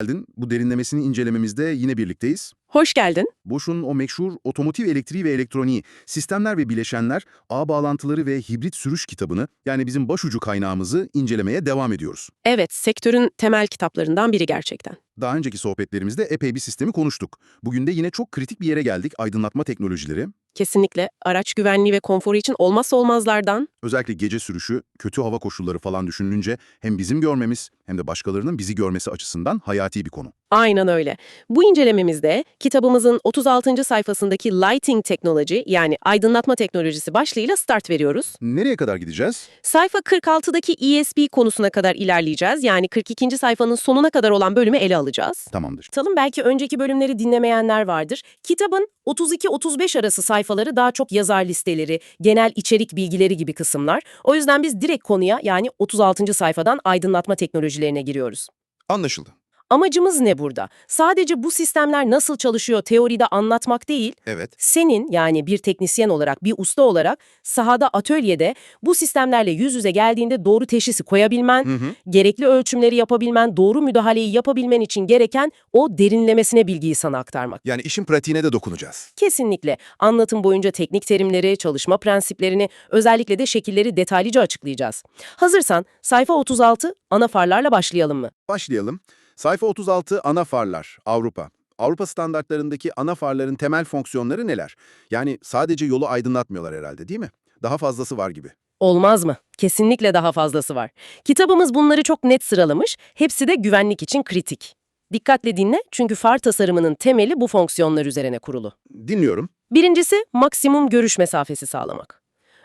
geldin. Bu derinlemesini incelememizde yine birlikteyiz. Hoş geldin. Bosch'un o meşhur Otomotiv Elektriği ve Elektroniği, Sistemler ve Bileşenler, Ağ Bağlantıları ve Hibrit Sürüş kitabını, yani bizim başucu kaynağımızı incelemeye devam ediyoruz. Evet, sektörün temel kitaplarından biri gerçekten. Daha önceki sohbetlerimizde epey bir sistemi konuştuk. Bugün de yine çok kritik bir yere geldik, aydınlatma teknolojileri. Kesinlikle araç güvenliği ve konforu için olmazsa olmazlardan. Özellikle gece sürüşü, kötü hava koşulları falan düşünülünce hem bizim görmemiz hem de başkalarının bizi görmesi açısından hayati bir konu. Aynen öyle. Bu incelememizde kitabımızın 36. sayfasındaki Lighting Technology yani aydınlatma teknolojisi başlığıyla start veriyoruz. Nereye kadar gideceğiz? Sayfa 46'daki ESP konusuna kadar ilerleyeceğiz. Yani 42. sayfanın sonuna kadar olan bölümü ele alacağız. Tamamdır. Talım belki önceki bölümleri dinlemeyenler vardır. Kitabın 32-35 arası sayfaları daha çok yazar listeleri, genel içerik bilgileri gibi kısımlar. O yüzden biz direkt konuya yani 36. sayfadan aydınlatma teknolojilerine giriyoruz. Anlaşıldı. Amacımız ne burada? Sadece bu sistemler nasıl çalışıyor teoride anlatmak değil, Evet. senin yani bir teknisyen olarak, bir usta olarak sahada, atölyede bu sistemlerle yüz yüze geldiğinde doğru teşhisi koyabilmen, Hı hı. gerekli ölçümleri yapabilmen, doğru müdahaleyi yapabilmen için gereken o derinlemesine bilgiyi sana aktarmak. Yani işin pratiğine de dokunacağız. Kesinlikle. Anlatım boyunca teknik terimleri, çalışma prensiplerini, özellikle de şekilleri detaylıca açıklayacağız. Hazırsan sayfa 36 ana farlarla başlayalım mı? Başlayalım. Sayfa 36 ana farlar, Avrupa. Avrupa standartlarındaki ana farların temel fonksiyonları neler? Yani sadece yolu aydınlatmıyorlar herhalde değil mi? Daha fazlası var gibi. Olmaz mı? Kesinlikle daha fazlası var. Kitabımız bunları çok net sıralamış, hepsi de güvenlik için kritik. Dikkatle dinle çünkü far tasarımının temeli bu fonksiyonlar üzerine kurulu. Dinliyorum. Birincisi maksimum görüş mesafesi sağlamak.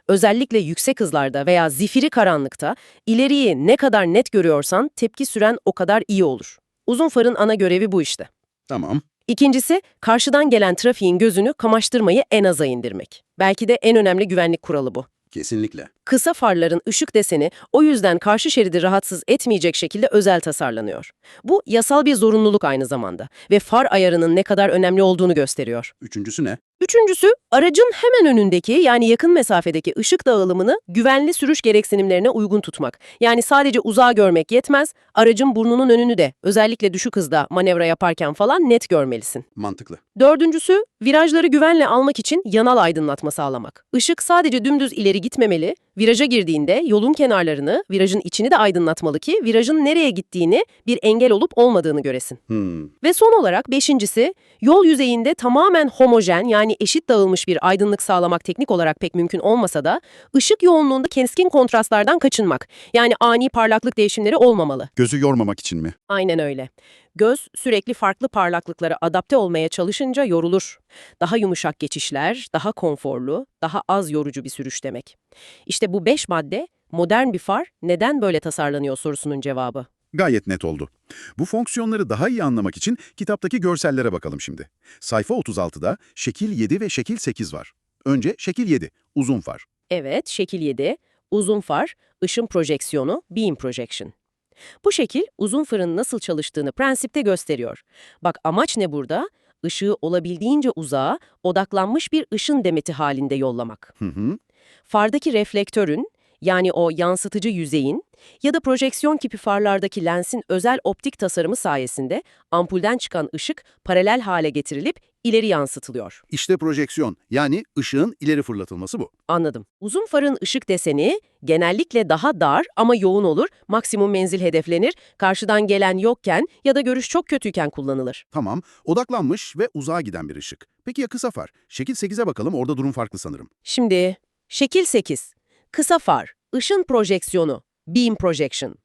Özellikle yüksek hızlarda veya zifiri karanlıkta ileriyi ne kadar net görüyorsan tepki süren o kadar iyi olur. Uzun farın ana görevi bu işte. Tamam. İkincisi, karşıdan gelen trafiğin gözünü kamaştırmayı en aza indirmek. Belki de en önemli güvenlik kuralı bu. Kesinlikle. Kısa farların ışık deseni o yüzden karşı şeridi rahatsız etmeyecek şekilde özel tasarlanıyor. Bu yasal bir zorunluluk aynı zamanda ve far ayarının ne kadar önemli olduğunu gösteriyor. Üçüncüsü ne? Üçüncüsü, aracın hemen önündeki yani yakın mesafedeki ışık dağılımını güvenli sürüş gereksinimlerine uygun tutmak. Yani sadece uzağı görmek yetmez, aracın burnunun önünü de özellikle düşük hızda manevra yaparken falan net görmelisin. Mantıklı. Dördüncüsü, virajları güvenle almak için yanal aydınlatma sağlamak. Işık sadece dümdüz ileri gitmemeli, viraja girdiğinde yolun kenarlarını, virajın içini de aydınlatmalı ki virajın nereye gittiğini bir engel olup olmadığını göresin. Hmm. Ve son olarak beşincisi, yol yüzeyinde tamamen homojen yani eşit dağılmış bir aydınlık sağlamak teknik olarak pek mümkün olmasa da ışık yoğunluğunda keskin kontrastlardan kaçınmak. Yani ani parlaklık değişimleri olmamalı. Gözü yormamak için mi? Aynen öyle. Göz sürekli farklı parlaklıklara adapte olmaya çalışınca yorulur. Daha yumuşak geçişler, daha konforlu, daha az yorucu bir sürüş demek. İşte bu beş madde modern bir far neden böyle tasarlanıyor sorusunun cevabı. Gayet net oldu. Bu fonksiyonları daha iyi anlamak için kitaptaki görsellere bakalım şimdi. Sayfa 36'da şekil 7 ve şekil 8 var. Önce şekil 7, uzun far. Evet, şekil 7, uzun far, ışın projeksiyonu, beam projection. Bu şekil uzun farın nasıl çalıştığını prensipte gösteriyor. Bak amaç ne burada? Işığı olabildiğince uzağa, odaklanmış bir ışın demeti halinde yollamak. Hı hı. Fardaki reflektörün, yani o yansıtıcı yüzeyin ya da projeksiyon kipi farlardaki lensin özel optik tasarımı sayesinde ampulden çıkan ışık paralel hale getirilip ileri yansıtılıyor. İşte projeksiyon, yani ışığın ileri fırlatılması bu. Anladım. Uzun farın ışık deseni genellikle daha dar ama yoğun olur, maksimum menzil hedeflenir, karşıdan gelen yokken ya da görüş çok kötüyken kullanılır. Tamam, odaklanmış ve uzağa giden bir ışık. Peki ya kısa far? Şekil 8'e bakalım, orada durum farklı sanırım. Şimdi, şekil 8. Kısa far, ışın projeksiyonu, beam projection.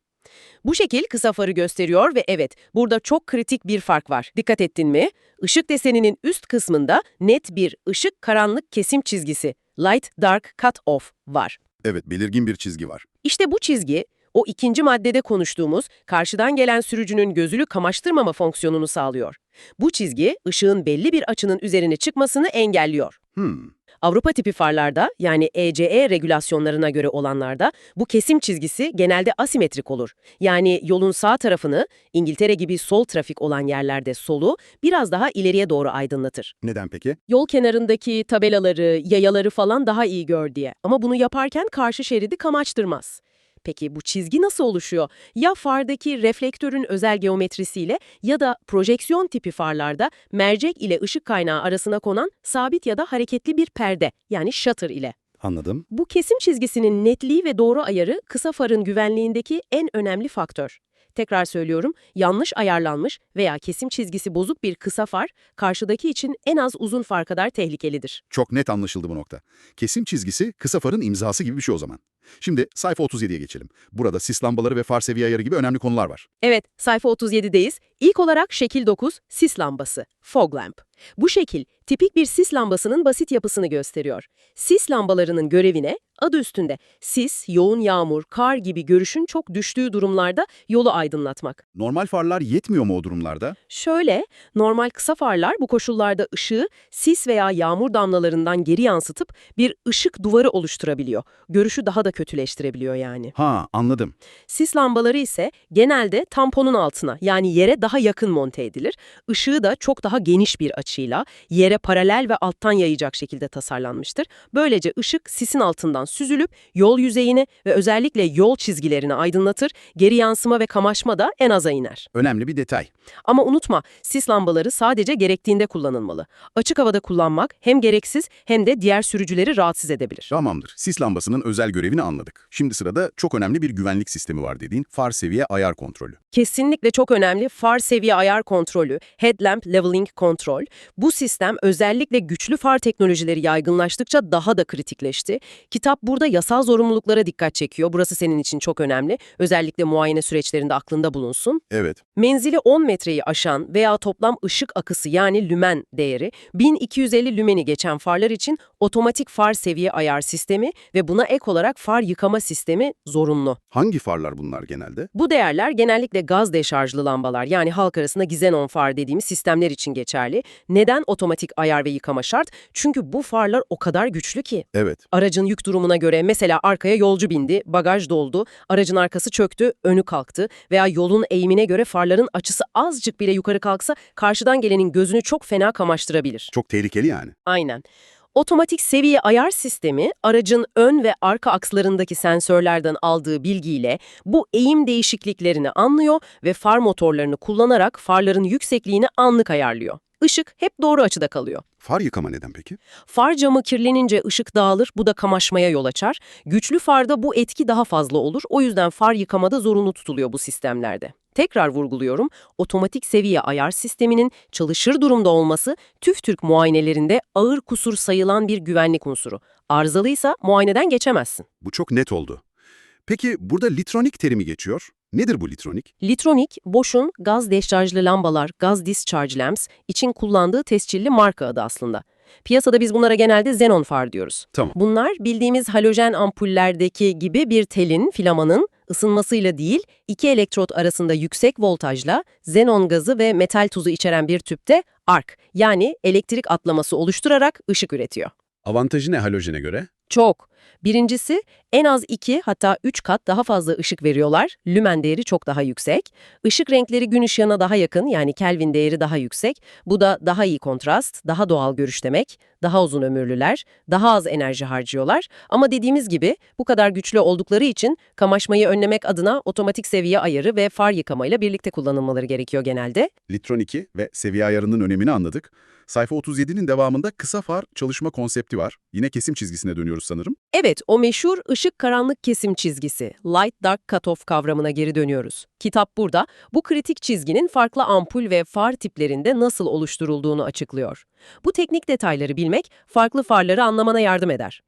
Bu şekil kısa farı gösteriyor ve evet, burada çok kritik bir fark var. Dikkat ettin mi? Işık deseninin üst kısmında net bir ışık-karanlık kesim çizgisi, light-dark cut-off var. Evet, belirgin bir çizgi var. İşte bu çizgi, o ikinci maddede konuştuğumuz karşıdan gelen sürücünün gözünü kamaştırmama fonksiyonunu sağlıyor. Bu çizgi, ışığın belli bir açının üzerine çıkmasını engelliyor. Hmm, Avrupa tipi farlarda yani ECE regülasyonlarına göre olanlarda bu kesim çizgisi genelde asimetrik olur. Yani yolun sağ tarafını İngiltere gibi sol trafik olan yerlerde solu biraz daha ileriye doğru aydınlatır. neden peki? Yol kenarındaki tabelaları, yayaları falan daha iyi gör diye. Ama bunu yaparken karşı şeridi kamaştırmaz. Peki bu çizgi nasıl oluşuyor? Ya fardaki reflektörün özel geometrisiyle ya da projeksiyon tipi farlarda mercek ile ışık kaynağı arasına konan sabit ya da hareketli bir perde yani shutter ile. Anladım. Bu kesim çizgisinin netliği ve doğru ayarı kısa farın güvenliğindeki en önemli faktör. Tekrar söylüyorum, yanlış ayarlanmış veya kesim çizgisi bozuk bir kısa far, karşıdaki için en az uzun far kadar tehlikelidir. Çok net anlaşıldı bu nokta. Kesim çizgisi kısa farın imzası gibi bir şey o zaman. Şimdi sayfa 37'ye geçelim. Burada sis lambaları ve far seviye ayarı gibi önemli konular var. Evet, sayfa 37'deyiz. İlk olarak şekil 9, sis lambası, fog lamp. Bu şekil, tipik bir sis lambasının basit yapısını gösteriyor. Sis lambalarının görevine, adı üstünde, sis, yoğun yağmur, kar gibi görüşün çok düştüğü durumlarda yolu aydınlatmak. Normal farlar yetmiyor mu o durumlarda? Şöyle, normal kısa farlar bu koşullarda ışığı sis veya yağmur damlalarından geri yansıtıp bir ışık duvarı oluşturabiliyor. Görüşü daha da kötüleştirebiliyor yani. Ha anladım. Sis lambaları ise genelde tamponun altına yani yere daha yakın monte edilir. Işığı da çok daha geniş bir açıyla yere paralel ve alttan yayacak şekilde tasarlanmıştır. Böylece ışık sisin altından süzülüp yol yüzeyini ve özellikle yol çizgilerini aydınlatır, geri yansıma ve kamaşma da en aza iner. Önemli bir detay. Ama unutma, sis lambaları sadece gerektiğinde kullanılmalı. Açık havada kullanmak hem gereksiz hem de diğer sürücüleri rahatsız edebilir. Tamamdır. Sis lambasının özel görevini anladık. Şimdi sırada çok önemli bir güvenlik sistemi var dediğin far seviye ayar kontrolü. Kesinlikle çok önemli far seviye ayar kontrolü, headlamp leveling kontrol. Bu sistem özellikle güçlü far teknolojileri yaygınlaştıkça daha da kritikleşti. Kitap burada yasal zorunluluklara dikkat çekiyor. Burası senin için çok önemli. Özellikle muayene süreçlerinde aklında bulunsun. Evet. Menzili 10 metreyi aşan veya toplam ışık akısı yani lümen değeri 1250 lümeni geçen farlar için otomatik far seviye ayar sistemi ve buna ek olarak far yıkama sistemi zorunlu. Hangi farlar bunlar genelde? Bu değerler genellikle gaz deşarjlı lambalar yani halk arasında Gizenon far dediğimiz sistemler için geçerli. Neden otomatik ayar ve yıkama şart? Çünkü bu farlar o kadar güçlü ki. Evet. Aracın yük durumuna göre mesela arkaya yolcu bindi, bagaj doldu, aracın arkası çöktü, önü kalktı veya yolun eğimine göre farların açısı azıcık bile yukarı kalksa karşıdan gelenin gözünü çok fena kamaştırabilir. Çok tehlikeli yani. Aynen. Otomatik seviye ayar sistemi aracın ön ve arka akslarındaki sensörlerden aldığı bilgiyle bu eğim değişikliklerini anlıyor ve far motorlarını kullanarak farların yüksekliğini anlık ayarlıyor. Işık hep doğru açıda kalıyor. Far yıkama neden peki? Far camı kirlenince ışık dağılır, bu da kamaşmaya yol açar. Güçlü farda bu etki daha fazla olur, o yüzden far yıkamada zorunlu tutuluyor bu sistemlerde. Tekrar vurguluyorum, otomatik seviye ayar sisteminin çalışır durumda olması TÜV-TÜRK muayenelerinde ağır kusur sayılan bir güvenlik unsuru. Arızalıysa muayeneden geçemezsin. Bu çok net oldu. Peki burada litronik terimi geçiyor. Nedir bu litronik? Litronik, Bosch'un gaz deşarjlı lambalar, gaz discharge lamps için kullandığı tescilli marka adı aslında. Piyasada biz bunlara genelde xenon far diyoruz. Tamam. Bunlar bildiğimiz halojen ampullerdeki gibi bir telin, filamanın ısınmasıyla değil, iki elektrot arasında yüksek voltajla xenon gazı ve metal tuzu içeren bir tüpte arc yani elektrik atlaması oluşturarak ışık üretiyor. Avantajı ne halojene göre? Çok. Birincisi en az 2 hatta 3 kat daha fazla ışık veriyorlar. Lümen değeri çok daha yüksek. Işık renkleri gün ışığına daha yakın yani Kelvin değeri daha yüksek. Bu da daha iyi kontrast, daha doğal görüş demek. Daha uzun ömürlüler, daha az enerji harcıyorlar. Ama dediğimiz gibi bu kadar güçlü oldukları için kamaşmayı önlemek adına otomatik seviye ayarı ve far yıkamayla birlikte kullanılmaları gerekiyor genelde. Litroniki ve seviye ayarının önemini anladık. Sayfa 37'nin devamında kısa far çalışma konsepti var. Yine kesim çizgisine dönüyoruz sanırım. Evet, o meşhur ışık-karanlık kesim çizgisi, light-dark cutoff kavramına geri dönüyoruz. Kitap burada, bu kritik çizginin farklı ampul ve far tiplerinde nasıl oluşturulduğunu açıklıyor. Bu teknik detayları bilmek, farklı farları anlamana yardım eder.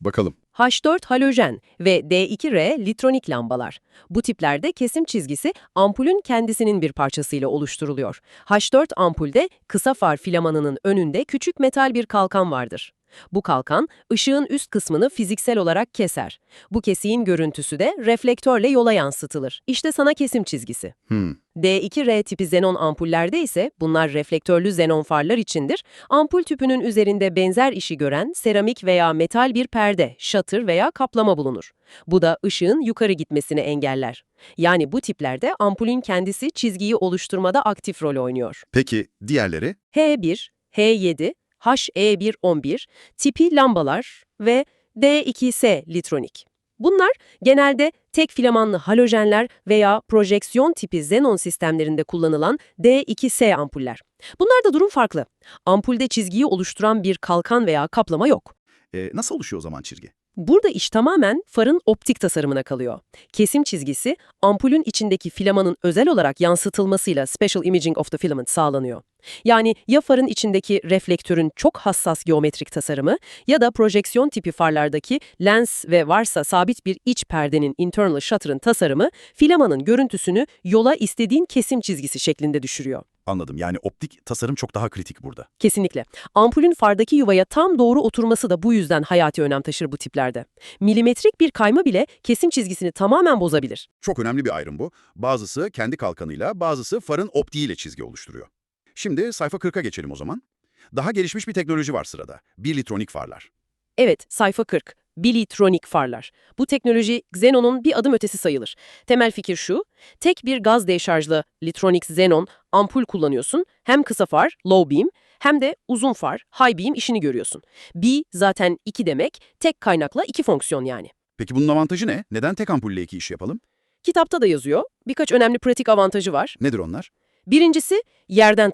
Bakalım. H4 halojen ve D2R litronik lambalar. Bu tiplerde kesim çizgisi ampulün kendisinin bir parçasıyla oluşturuluyor. H4 ampulde kısa far filamanının önünde küçük metal bir kalkan vardır. Bu kalkan, ışığın üst kısmını fiziksel olarak keser. Bu kesiğin görüntüsü de reflektörle yola yansıtılır. İşte sana kesim çizgisi. Hmm. D2R tipi xenon ampullerde ise bunlar reflektörlü xenon farlar içindir. Ampul tüpünün üzerinde benzer işi gören seramik veya metal bir perde, shutter veya kaplama bulunur. Bu da ışığın yukarı gitmesini engeller. Yani bu tiplerde ampulün kendisi çizgiyi oluşturmada aktif rol oynuyor. Peki diğerleri? H1, H7, HE111 tipi lambalar ve D2S litronik. Bunlar genelde tek filamanlı halojenler veya projeksiyon tipi xenon sistemlerinde kullanılan D2S ampuller. Bunlarda durum farklı. Ampulde çizgiyi oluşturan bir kalkan veya kaplama yok. E, nasıl oluşuyor o zaman çizgi? Burada iş tamamen farın optik tasarımına kalıyor. Kesim çizgisi, ampulün içindeki filamanın özel olarak yansıtılmasıyla Special Imaging of the Filament sağlanıyor. Yani ya farın içindeki reflektörün çok hassas geometrik tasarımı ya da projeksiyon tipi farlardaki lens ve varsa sabit bir iç perdenin internal shutter'ın tasarımı filamanın görüntüsünü yola istediğin kesim çizgisi şeklinde düşürüyor. Anladım. Yani optik tasarım çok daha kritik burada. Kesinlikle. Ampulün fardaki yuvaya tam doğru oturması da bu yüzden hayati önem taşır bu tiplerde. Milimetrik bir kayma bile kesim çizgisini tamamen bozabilir. Çok önemli bir ayrım bu. Bazısı kendi kalkanıyla, bazısı farın optiğiyle çizgi oluşturuyor. Şimdi sayfa 40'a geçelim o zaman. Daha gelişmiş bir teknoloji var sırada. Bilitronik farlar. Evet, sayfa 40. Bilitronik farlar. Bu teknoloji Xenon'un bir adım ötesi sayılır. Temel fikir şu, tek bir gaz deşarjlı litronik Xenon ampul kullanıyorsun. Hem kısa far, low beam, hem de uzun far, high beam işini görüyorsun. B zaten 2 demek, tek kaynakla iki fonksiyon yani. Peki bunun avantajı ne? Neden tek ampulle iki iş yapalım? Kitapta da yazıyor. Birkaç önemli pratik avantajı var. Nedir onlar? Birincisi yerden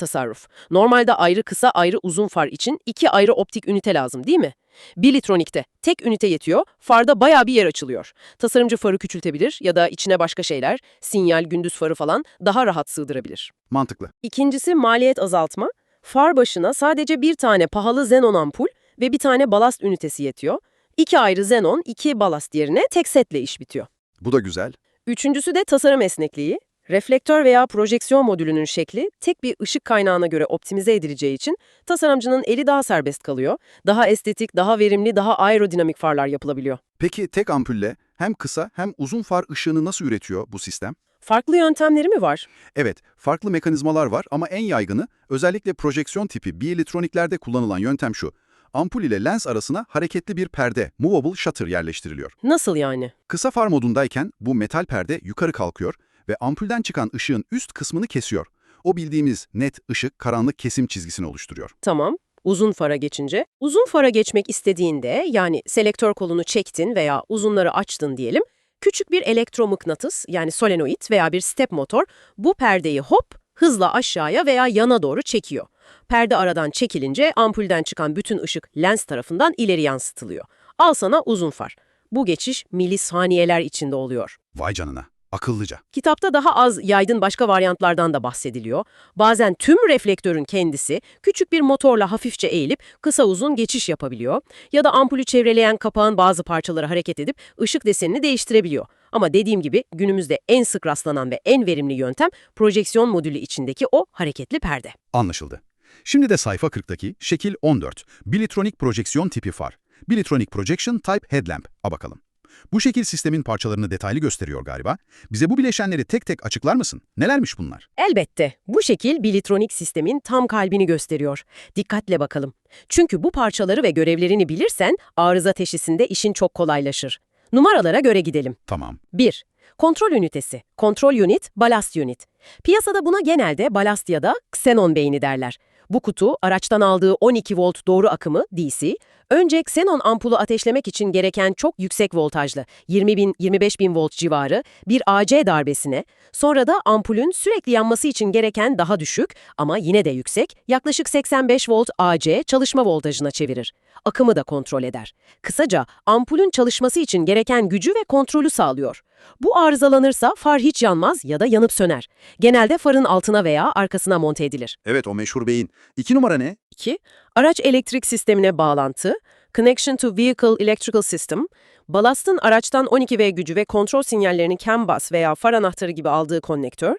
Normalde ayrı kısa ayrı uzun far için iki ayrı optik ünite lazım değil mi? Bilitronik'te tek ünite yetiyor, farda bayağı bir yer açılıyor. Tasarımcı farı küçültebilir ya da içine başka şeyler, sinyal, gündüz farı falan daha rahat sığdırabilir. Mantıklı. İkincisi maliyet azaltma. Far başına sadece bir tane pahalı xenon ampul ve bir tane balast ünitesi yetiyor. İki ayrı xenon, iki balast yerine tek setle iş bitiyor. Bu da güzel. Üçüncüsü de tasarım esnekliği. Reflektör veya projeksiyon modülünün şekli tek bir ışık kaynağına göre optimize edileceği için tasarımcının eli daha serbest kalıyor. Daha estetik, daha verimli, daha aerodinamik farlar yapılabiliyor. Peki tek ampulle hem kısa hem uzun far ışığını nasıl üretiyor bu sistem? Farklı yöntemleri mi var? Evet, farklı mekanizmalar var ama en yaygını özellikle projeksiyon tipi bielektroniklerde kullanılan yöntem şu. Ampul ile lens arasına hareketli bir perde, movable shutter yerleştiriliyor. Nasıl yani? Kısa far modundayken bu metal perde yukarı kalkıyor ve ampulden çıkan ışığın üst kısmını kesiyor. O bildiğimiz net ışık karanlık kesim çizgisini oluşturuyor. Tamam. Uzun fara geçince. Uzun fara geçmek istediğinde yani selektör kolunu çektin veya uzunları açtın diyelim. Küçük bir elektromıknatıs yani solenoid veya bir step motor bu perdeyi hop hızla aşağıya veya yana doğru çekiyor. Perde aradan çekilince ampulden çıkan bütün ışık lens tarafından ileri yansıtılıyor. Al sana uzun far. Bu geçiş milisaniyeler içinde oluyor. Vay canına, akıllıca. Kitapta daha az yaygın başka varyantlardan da bahsediliyor. Bazen tüm reflektörün kendisi küçük bir motorla hafifçe eğilip kısa uzun geçiş yapabiliyor. Ya da ampulü çevreleyen kapağın bazı parçaları hareket edip ışık desenini değiştirebiliyor. Ama dediğim gibi günümüzde en sık rastlanan ve en verimli yöntem projeksiyon modülü içindeki o hareketli perde. Anlaşıldı. Şimdi de sayfa 40'taki şekil 14. Bilitronik projeksiyon tipi far. Bilitronic Projection Type Headlamp. A bakalım. Bu şekil sistemin parçalarını detaylı gösteriyor galiba. Bize bu bileşenleri tek tek açıklar mısın? Nelermiş bunlar? Elbette. Bu şekil bilitronik sistemin tam kalbini gösteriyor. Dikkatle bakalım. Çünkü bu parçaları ve görevlerini bilirsen arıza teşhisinde işin çok kolaylaşır. Numaralara göre gidelim. Tamam. 1. Kontrol ünitesi. Kontrol unit, balast unit. Piyasada buna genelde balast ya da xenon beyni derler. Bu kutu araçtan aldığı 12 volt doğru akımı DC, önce xenon ampulü ateşlemek için gereken çok yüksek voltajlı 20 bin 25 bin volt civarı bir AC darbesine, sonra da ampulün sürekli yanması için gereken daha düşük ama yine de yüksek yaklaşık 85 volt AC çalışma voltajına çevirir. Akımı da kontrol eder. Kısaca ampulün çalışması için gereken gücü ve kontrolü sağlıyor. Bu arızalanırsa far hiç yanmaz ya da yanıp söner. Genelde farın altına veya arkasına monte edilir. Evet o meşhur beyin. İki numara ne? 2. Araç elektrik sistemine bağlantı. Connection to Vehicle Electrical System. Balastın araçtan 12V gücü ve kontrol sinyallerini CAN bus veya far anahtarı gibi aldığı konnektör.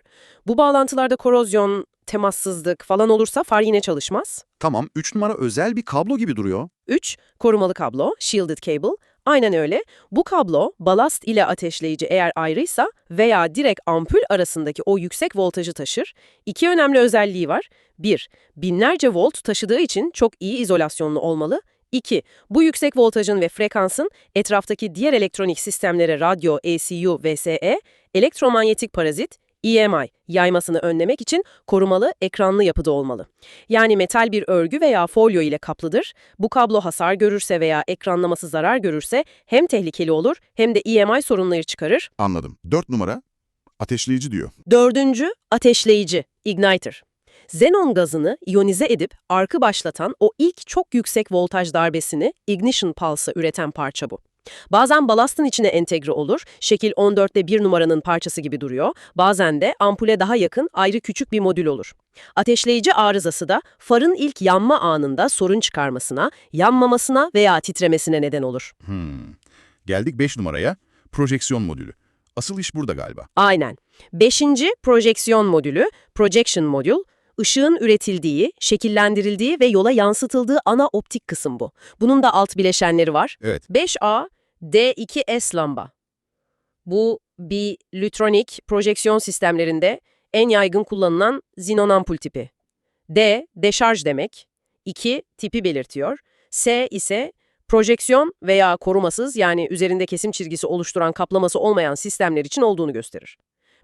Bu bağlantılarda korozyon, temassızlık falan olursa far yine çalışmaz. Tamam, üç numara özel bir kablo gibi duruyor. 3. Korumalı kablo, shielded cable. Aynen öyle. Bu kablo, balast ile ateşleyici eğer ayrıysa veya direkt ampul arasındaki o yüksek voltajı taşır. İki önemli özelliği var. 1. Binlerce volt taşıdığı için çok iyi izolasyonlu olmalı. 2. Bu yüksek voltajın ve frekansın etraftaki diğer elektronik sistemlere radyo, ECU, VSE, elektromanyetik parazit, EMI, yaymasını önlemek için korumalı ekranlı yapıda olmalı. Yani metal bir örgü veya folyo ile kaplıdır. Bu kablo hasar görürse veya ekranlaması zarar görürse hem tehlikeli olur hem de EMI sorunları çıkarır. Anladım. 4 numara ateşleyici diyor. Dördüncü, ateşleyici, igniter. Xenon gazını iyonize edip arkı başlatan o ilk çok yüksek voltaj darbesini ignition pulse'ı üreten parça bu. Bazen balastın içine entegre olur, şekil 14'te bir numaranın parçası gibi duruyor, bazen de ampule daha yakın ayrı küçük bir modül olur. Ateşleyici arızası da farın ilk yanma anında sorun çıkarmasına, yanmamasına veya titremesine neden olur. Hmm. Geldik 5 numaraya. Projeksiyon modülü. Asıl iş burada galiba. Aynen. Beşinci projeksiyon modülü, projection modül, ışığın üretildiği, şekillendirildiği ve yola yansıtıldığı ana optik kısım bu. Bunun da alt bileşenleri var. Evet. 5A, D2S lamba. Bu bir lütronik projeksiyon sistemlerinde en yaygın kullanılan zinon ampul tipi. D, deşarj demek. 2, tipi belirtiyor. S ise projeksiyon veya korumasız yani üzerinde kesim çizgisi oluşturan kaplaması olmayan sistemler için olduğunu gösterir.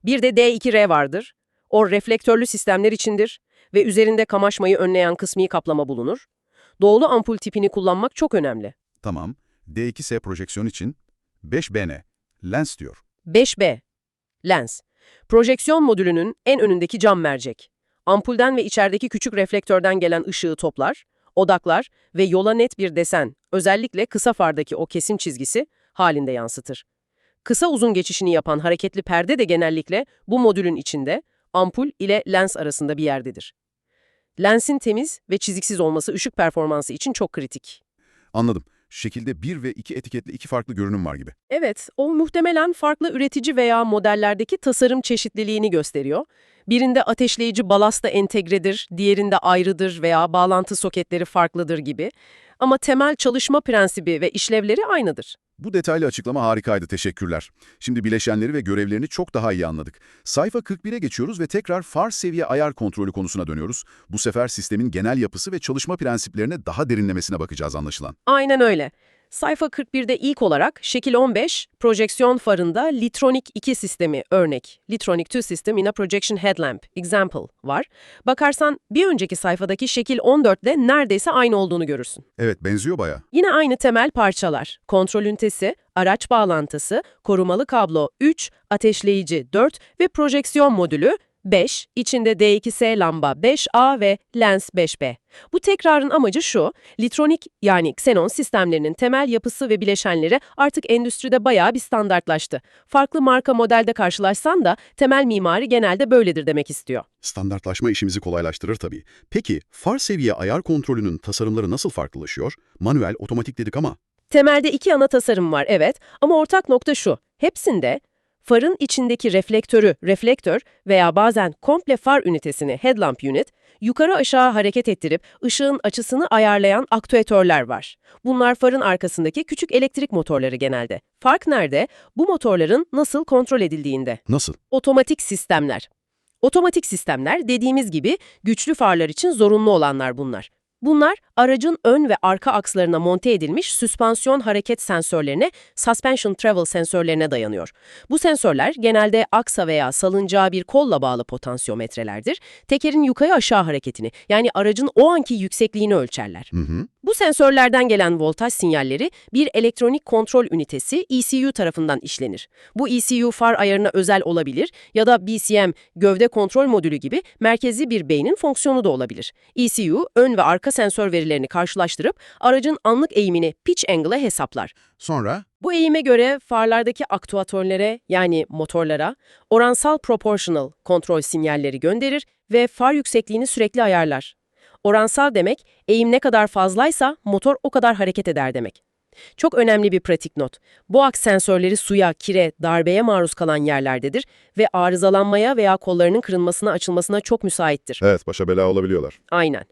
Bir de D2R vardır. O reflektörlü sistemler içindir ve üzerinde kamaşmayı önleyen kısmi kaplama bulunur. Doğulu ampul tipini kullanmak çok önemli. Tamam. D2S projeksiyon için 5B ne? Lens diyor. 5B. Lens. Projeksiyon modülünün en önündeki cam mercek. Ampulden ve içerideki küçük reflektörden gelen ışığı toplar, odaklar ve yola net bir desen, özellikle kısa fardaki o kesim çizgisi halinde yansıtır. Kısa uzun geçişini yapan hareketli perde de genellikle bu modülün içinde, ampul ile lens arasında bir yerdedir. Lensin temiz ve çiziksiz olması ışık performansı için çok kritik. Anladım. Şekilde 1 ve 2 etiketli iki farklı görünüm var gibi. Evet, o muhtemelen farklı üretici veya modellerdeki tasarım çeşitliliğini gösteriyor. Birinde ateşleyici balasta entegredir, diğerinde ayrıdır veya bağlantı soketleri farklıdır gibi. Ama temel çalışma prensibi ve işlevleri aynıdır. Bu detaylı açıklama harikaydı, teşekkürler. Şimdi bileşenleri ve görevlerini çok daha iyi anladık. Sayfa 41'e geçiyoruz ve tekrar far seviye ayar kontrolü konusuna dönüyoruz. Bu sefer sistemin genel yapısı ve çalışma prensiplerine daha derinlemesine bakacağız anlaşılan. Aynen öyle. Sayfa 41'de ilk olarak şekil 15, projeksiyon farında Litronic 2 sistemi örnek, Litronic 2 system in a projection headlamp, example var. Bakarsan bir önceki sayfadaki şekil 14'de neredeyse aynı olduğunu görürsün. Evet, benziyor baya. Yine aynı temel parçalar. Kontrol ünitesi, araç bağlantısı, korumalı kablo 3, ateşleyici 4 ve projeksiyon modülü 5, içinde D2S lamba 5A ve lens 5B. Bu tekrarın amacı şu, litronik yani Xenon sistemlerinin temel yapısı ve bileşenleri artık endüstride bayağı bir standartlaştı. Farklı marka modelde karşılaşsan da temel mimari genelde böyledir demek istiyor. Standartlaşma işimizi kolaylaştırır tabii. Peki far seviye ayar kontrolünün tasarımları nasıl farklılaşıyor? Manuel, otomatik dedik ama Temelde iki ana tasarım var evet ama ortak nokta şu. Hepsinde farın içindeki reflektörü, reflektör veya bazen komple far ünitesini, headlamp unit, yukarı aşağı hareket ettirip ışığın açısını ayarlayan aktüatörler var. Bunlar farın arkasındaki küçük elektrik motorları genelde. Fark nerede? Bu motorların nasıl kontrol edildiğinde. nasıl? Otomatik sistemler. Otomatik sistemler dediğimiz gibi güçlü farlar için zorunlu olanlar bunlar. Bunlar aracın ön ve arka akslarına monte edilmiş süspansiyon hareket sensörlerine, suspension travel sensörlerine dayanıyor. Bu sensörler genelde aksa veya salıncağa bir kolla bağlı potansiyometrelerdir. Tekerin yukarı aşağı hareketini yani aracın o anki yüksekliğini ölçerler. Hı hı. Bu sensörlerden gelen voltaj sinyalleri bir elektronik kontrol ünitesi ECU tarafından işlenir. Bu ECU far ayarına özel olabilir ya da BCM gövde kontrol modülü gibi merkezi bir beynin fonksiyonu da olabilir. ECU ön ve arka sensör verilerini karşılaştırıp aracın anlık eğimini pitch angle'a hesaplar. Sonra Bu eğime göre farlardaki aktuatörlere yani motorlara oransal proportional kontrol sinyalleri gönderir ve far yüksekliğini sürekli ayarlar. Oransal demek eğim ne kadar fazlaysa motor o kadar hareket eder demek. Çok önemli bir pratik not. Bu aks sensörleri suya, kire, darbeye maruz kalan yerlerdedir ve arızalanmaya veya kollarının kırılmasına, açılmasına çok müsaittir. evet başa bela olabiliyorlar. Aynen.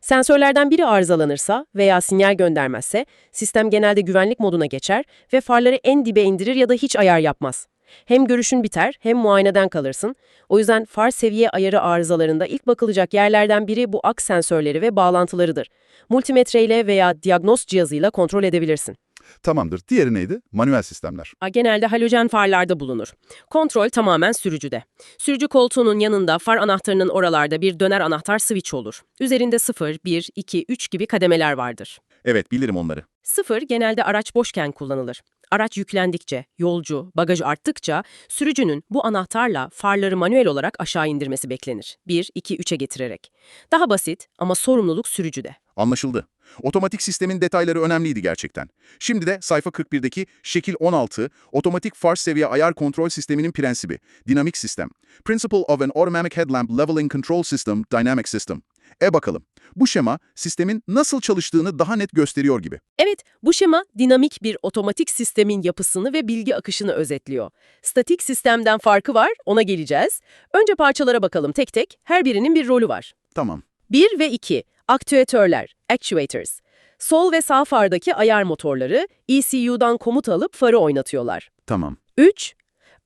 Sensörlerden biri arızalanırsa veya sinyal göndermezse sistem genelde güvenlik moduna geçer ve farları en dibe indirir ya da hiç ayar yapmaz. Hem görüşün biter hem muayeneden kalırsın. O yüzden far seviye ayarı arızalarında ilk bakılacak yerlerden biri bu aks sensörleri ve bağlantılarıdır. Multimetreyle veya diagnoz cihazıyla kontrol edebilirsin. Tamamdır. Diğeri neydi? Manuel sistemler. Genelde halojen farlarda bulunur. Kontrol tamamen sürücüde. Sürücü koltuğunun yanında far anahtarının oralarda bir döner anahtar switch olur. Üzerinde 0, 1, 2, 3 gibi kademeler vardır. Evet, bilirim onları. 0 genelde araç boşken kullanılır. Araç yüklendikçe, yolcu, bagaj arttıkça sürücünün bu anahtarla farları manuel olarak aşağı indirmesi beklenir. 1, 2, 3'e getirerek. Daha basit ama sorumluluk sürücüde. Anlaşıldı. Otomatik sistemin detayları önemliydi gerçekten. Şimdi de sayfa 41'deki şekil 16, otomatik far seviye ayar kontrol sisteminin prensibi, dinamik sistem. Principle of an Automatic Headlamp Leveling Control System, Dynamic System. E bakalım, bu şema sistemin nasıl çalıştığını daha net gösteriyor gibi. Evet, bu şema dinamik bir otomatik sistemin yapısını ve bilgi akışını özetliyor. Statik sistemden farkı var, ona geleceğiz. Önce parçalara bakalım tek tek, her birinin bir rolü var. Tamam. 1 ve 2. Aktüatörler, actuators. Sol ve sağ fardaki ayar motorları ECU'dan komut alıp farı oynatıyorlar. Tamam. 3.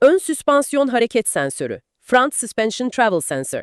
Ön süspansiyon hareket sensörü, Front Suspension Travel Sensor.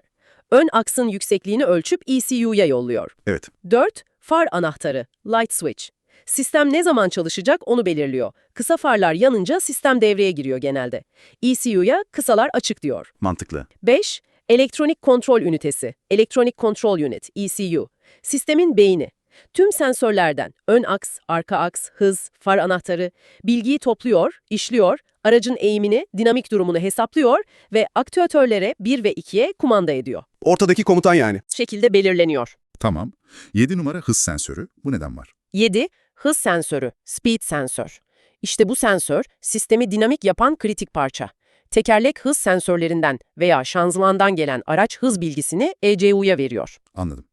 Ön aksın yüksekliğini ölçüp ECU'ya yolluyor. Evet. 4. Far anahtarı, Light Switch. Sistem ne zaman çalışacak onu belirliyor. Kısa farlar yanınca sistem devreye giriyor genelde. ECU'ya kısalar açık diyor. Mantıklı. 5. Elektronik kontrol ünitesi, Electronic Control Unit, ECU. Sistemin beyni. Tüm sensörlerden ön aks, arka aks, hız, far anahtarı bilgiyi topluyor, işliyor, aracın eğimini, dinamik durumunu hesaplıyor ve aktüatörlere 1 ve 2'ye kumanda ediyor. Ortadaki komutan yani. Şekilde belirleniyor. Tamam. 7 numara hız sensörü. Bu neden var? 7. Hız sensörü, speed sensör. İşte bu sensör, sistemi dinamik yapan kritik parça. Tekerlek hız sensörlerinden veya şanzımandan gelen araç hız bilgisini ECU'ya veriyor. Anladım.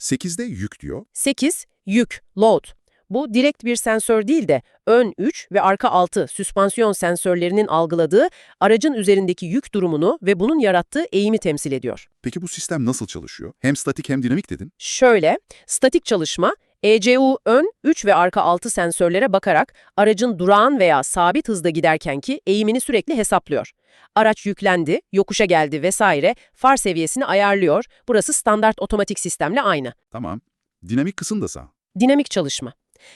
8'de yük diyor. 8. Yük, load. Bu direkt bir sensör değil de ön 3 ve arka 6 süspansiyon sensörlerinin algıladığı aracın üzerindeki yük durumunu ve bunun yarattığı eğimi temsil ediyor. Peki bu sistem nasıl çalışıyor? Hem statik hem dinamik dedin. Şöyle, statik çalışma, ECU ön 3 ve arka 6 sensörlere bakarak aracın durağan veya sabit hızda giderkenki eğimini sürekli hesaplıyor. Araç yüklendi, yokuşa geldi vesaire far seviyesini ayarlıyor. Burası standart otomatik sistemle aynı. Tamam. Dinamik kısım da sağ. Dinamik çalışma.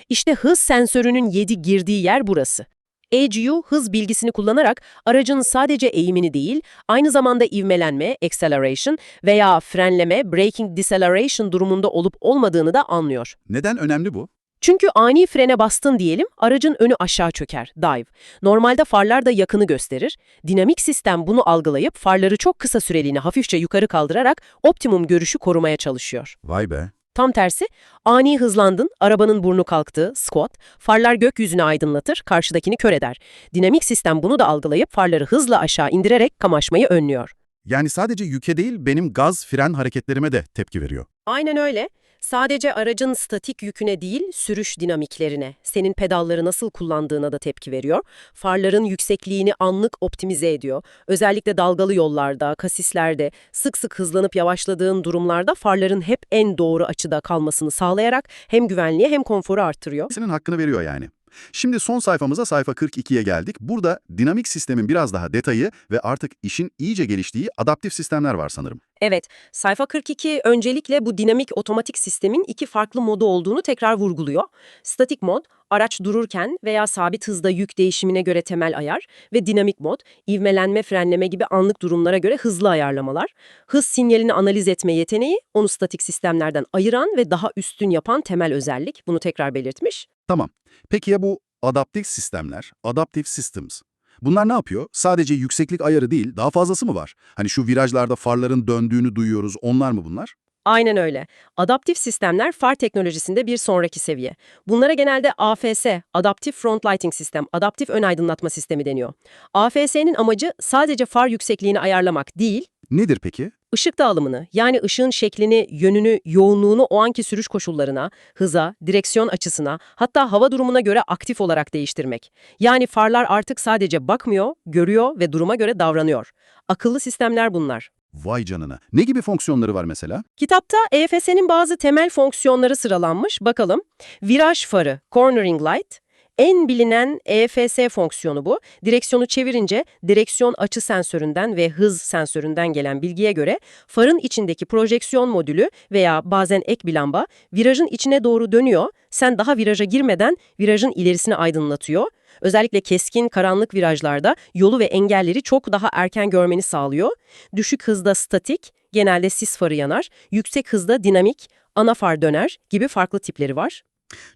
İşte hız sensörünün 7 girdiği yer burası. ECU hız bilgisini kullanarak aracın sadece eğimini değil, aynı zamanda ivmelenme, acceleration veya frenleme, braking deceleration durumunda olup olmadığını da anlıyor. Neden önemli bu? Çünkü ani frene bastın diyelim, aracın önü aşağı çöker, dive. Normalde farlar da yakını gösterir. Dinamik sistem bunu algılayıp farları çok kısa süreliğine hafifçe yukarı kaldırarak optimum görüşü korumaya çalışıyor. Vay be. Tam tersi, ani hızlandın, arabanın burnu kalktı, squat, farlar gökyüzünü aydınlatır, karşıdakini kör eder. Dinamik sistem bunu da algılayıp farları hızla aşağı indirerek kamaşmayı önlüyor. Yani sadece yüke değil benim gaz fren hareketlerime de tepki veriyor. Aynen öyle. Sadece aracın statik yüküne değil, sürüş dinamiklerine, senin pedalları nasıl kullandığına da tepki veriyor. Farların yüksekliğini anlık optimize ediyor. Özellikle dalgalı yollarda, kasislerde, sık sık hızlanıp yavaşladığın durumlarda farların hep en doğru açıda kalmasını sağlayarak hem güvenliği hem konforu arttırıyor. Senin hakkını veriyor yani. Şimdi son sayfamıza sayfa 42'ye geldik. Burada dinamik sistemin biraz daha detayı ve artık işin iyice geliştiği adaptif sistemler var sanırım. Evet, sayfa 42 öncelikle bu dinamik otomatik sistemin iki farklı modu olduğunu tekrar vurguluyor. Statik mod, araç dururken veya sabit hızda yük değişimine göre temel ayar ve dinamik mod, ivmelenme, frenleme gibi anlık durumlara göre hızlı ayarlamalar. Hız sinyalini analiz etme yeteneği, onu statik sistemlerden ayıran ve daha üstün yapan temel özellik. Bunu tekrar belirtmiş. Tamam. Peki ya bu adaptif sistemler, adaptive systems? Bunlar ne yapıyor? Sadece yükseklik ayarı değil, daha fazlası mı var? Hani şu virajlarda farların döndüğünü duyuyoruz, onlar mı bunlar? Aynen öyle. Adaptif sistemler far teknolojisinde bir sonraki seviye. Bunlara genelde AFS, Adaptive Front Lighting System, Adaptif Ön Aydınlatma Sistemi deniyor. AFS'nin amacı sadece far yüksekliğini ayarlamak değil, Nedir peki? Işık dağılımını yani ışığın şeklini, yönünü, yoğunluğunu o anki sürüş koşullarına, hıza, direksiyon açısına hatta hava durumuna göre aktif olarak değiştirmek. Yani farlar artık sadece bakmıyor, görüyor ve duruma göre davranıyor. Akıllı sistemler bunlar. Vay canına. Ne gibi fonksiyonları var mesela? Kitapta EFS'nin bazı temel fonksiyonları sıralanmış. Bakalım. Viraj farı, cornering light, En bilinen EFS fonksiyonu bu. Direksiyonu çevirince direksiyon açı sensöründen ve hız sensöründen gelen bilgiye göre farın içindeki projeksiyon modülü veya bazen ek bir lamba virajın içine doğru dönüyor. Sen daha viraja girmeden virajın ilerisini aydınlatıyor. Özellikle keskin karanlık virajlarda yolu ve engelleri çok daha erken görmeni sağlıyor. Düşük hızda statik, genelde sis farı yanar, yüksek hızda dinamik, ana far döner gibi farklı tipleri var.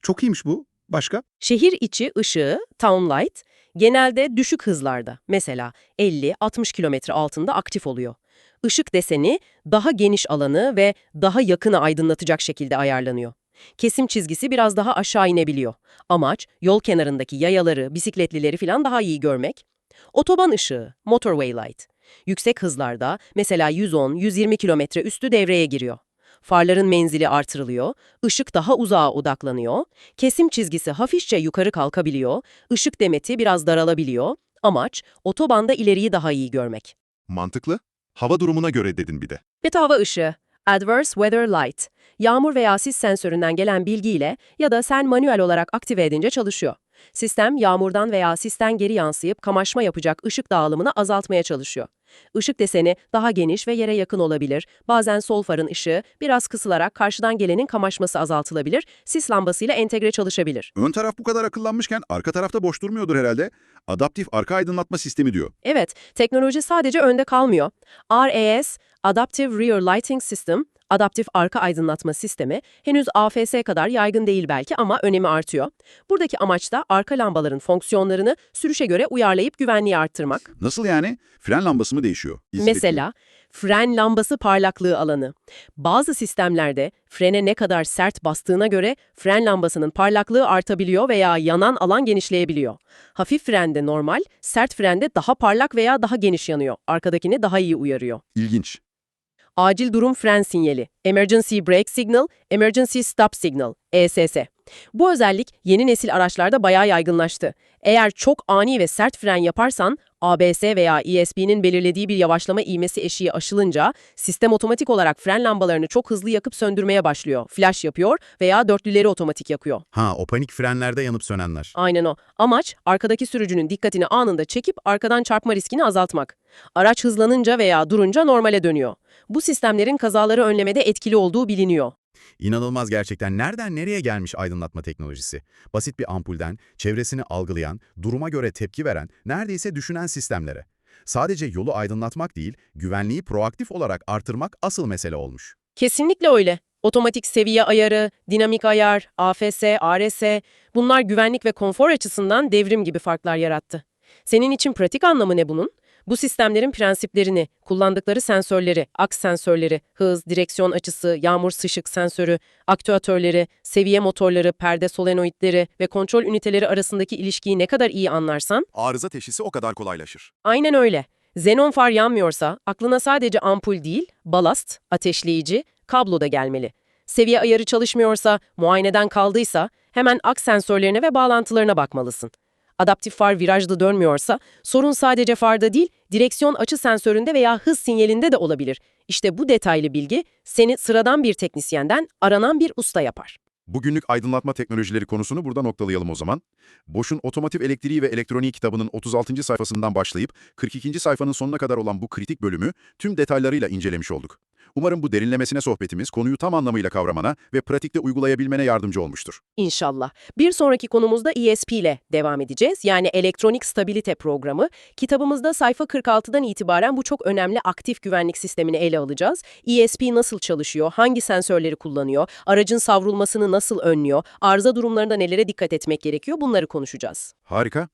Çok iyiymiş bu. Başka? Şehir içi ışığı, town light, genelde düşük hızlarda, mesela 50-60 kilometre altında aktif oluyor. Işık deseni daha geniş alanı ve daha yakını aydınlatacak şekilde ayarlanıyor. Kesim çizgisi biraz daha aşağı inebiliyor. Amaç, yol kenarındaki yayaları, bisikletlileri falan daha iyi görmek. Otoban ışığı, motorway light. Yüksek hızlarda, mesela 110-120 kilometre üstü devreye giriyor. Farların menzili artırılıyor, ışık daha uzağa odaklanıyor, kesim çizgisi hafifçe yukarı kalkabiliyor, ışık demeti biraz daralabiliyor. Amaç, otobanda ileriyi daha iyi görmek. Mantıklı. Hava durumuna göre dedin bir de. Beta hava ışığı, Adverse Weather Light, yağmur veya sis sensöründen gelen bilgiyle ya da sen manuel olarak aktive edince çalışıyor. Sistem, yağmurdan veya sisten geri yansıyıp kamaşma yapacak ışık dağılımını azaltmaya çalışıyor. Işık deseni daha geniş ve yere yakın olabilir. Bazen sol farın ışığı biraz kısılarak karşıdan gelenin kamaşması azaltılabilir. Sis lambasıyla entegre çalışabilir. Ön taraf bu kadar akıllanmışken arka tarafta boş durmuyordur herhalde. Adaptif arka aydınlatma sistemi diyor. Evet, teknoloji sadece önde kalmıyor. RAS, Adaptive Rear Lighting System, adaptif arka aydınlatma sistemi henüz AFS kadar yaygın değil belki ama önemi artıyor. Buradaki amaç da arka lambaların fonksiyonlarını sürüşe göre uyarlayıp güvenliği arttırmak. Nasıl yani? Fren lambası mı değişiyor? İzledik. Mesela fren lambası parlaklığı alanı. Bazı sistemlerde frene ne kadar sert bastığına göre fren lambasının parlaklığı artabiliyor veya yanan alan genişleyebiliyor. Hafif frende normal, sert frende daha parlak veya daha geniş yanıyor. Arkadakini daha iyi uyarıyor. İlginç. Acil durum fren sinyali, Emergency Brake Signal, Emergency Stop Signal, ESS. Bu özellik yeni nesil araçlarda bayağı yaygınlaştı. Eğer çok ani ve sert fren yaparsan, ABS veya ESP'nin belirlediği bir yavaşlama ivmesi eşiği aşılınca, sistem otomatik olarak fren lambalarını çok hızlı yakıp söndürmeye başlıyor. Flash yapıyor veya dörtlüleri otomatik yakıyor. Ha, o panik frenlerde yanıp sönenler. Aynen o. Amaç, arkadaki sürücünün dikkatini anında çekip arkadan çarpma riskini azaltmak. Araç hızlanınca veya durunca normale dönüyor. Bu sistemlerin kazaları önlemede etkili olduğu biliniyor. İnanılmaz gerçekten. Nereden nereye gelmiş aydınlatma teknolojisi? Basit bir ampulden, çevresini algılayan, duruma göre tepki veren, neredeyse düşünen sistemlere. Sadece yolu aydınlatmak değil, güvenliği proaktif olarak artırmak asıl mesele olmuş. Kesinlikle öyle. Otomatik seviye ayarı, dinamik ayar, AFS, ARS bunlar güvenlik ve konfor açısından devrim gibi farklar yarattı. Senin için pratik anlamı ne bunun? Bu sistemlerin prensiplerini, kullandıkları sensörleri, aks sensörleri, hız, direksiyon açısı, yağmur sıçık sensörü, aktüatörleri, seviye motorları, perde solenoidleri ve kontrol üniteleri arasındaki ilişkiyi ne kadar iyi anlarsan, Arıza teşhisi o kadar kolaylaşır. aynen öyle. Xenon far yanmıyorsa aklına sadece ampul değil, balast, ateşleyici, kablo da gelmeli. Seviye ayarı çalışmıyorsa, muayeneden kaldıysa hemen aks sensörlerine ve bağlantılarına bakmalısın. Adaptif far virajlı dönmüyorsa sorun sadece farda değil, direksiyon açı sensöründe veya hız sinyalinde de olabilir. İşte bu detaylı bilgi seni sıradan bir teknisyenden aranan bir usta yapar. Bugünlük aydınlatma teknolojileri konusunu burada noktalayalım o zaman. Boş'un Otomotiv Elektriği ve Elektroniği kitabının 36. sayfasından başlayıp 42. sayfanın sonuna kadar olan bu kritik bölümü tüm detaylarıyla incelemiş olduk. Umarım bu derinlemesine sohbetimiz konuyu tam anlamıyla kavramana ve pratikte uygulayabilmene yardımcı olmuştur. İnşallah. Bir sonraki konumuzda ESP ile devam edeceğiz. Yani Elektronik Stabilite Programı. Kitabımızda sayfa 46'dan itibaren bu çok önemli aktif güvenlik sistemini ele alacağız. ESP nasıl çalışıyor, hangi sensörleri kullanıyor, aracın savrulmasını nasıl önlüyor, arıza durumlarında nelere dikkat etmek gerekiyor bunları konuşacağız. Harika.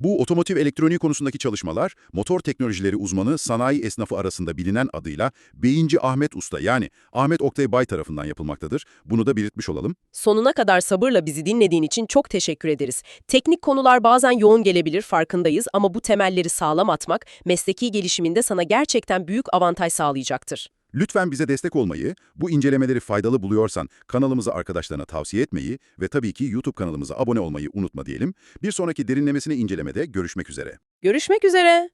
Bu otomotiv elektroniği konusundaki çalışmalar, motor teknolojileri uzmanı sanayi esnafı arasında bilinen adıyla Beyinci Ahmet Usta yani Ahmet Oktay Bay tarafından yapılmaktadır. Bunu da belirtmiş olalım. Sonuna kadar sabırla bizi dinlediğin için çok teşekkür ederiz. Teknik konular bazen yoğun gelebilir farkındayız ama bu temelleri sağlam atmak mesleki gelişiminde sana gerçekten büyük avantaj sağlayacaktır. Lütfen bize destek olmayı, bu incelemeleri faydalı buluyorsan kanalımızı arkadaşlarına tavsiye etmeyi ve tabii ki YouTube kanalımıza abone olmayı unutma diyelim. Bir sonraki derinlemesine incelemede görüşmek üzere. Görüşmek üzere.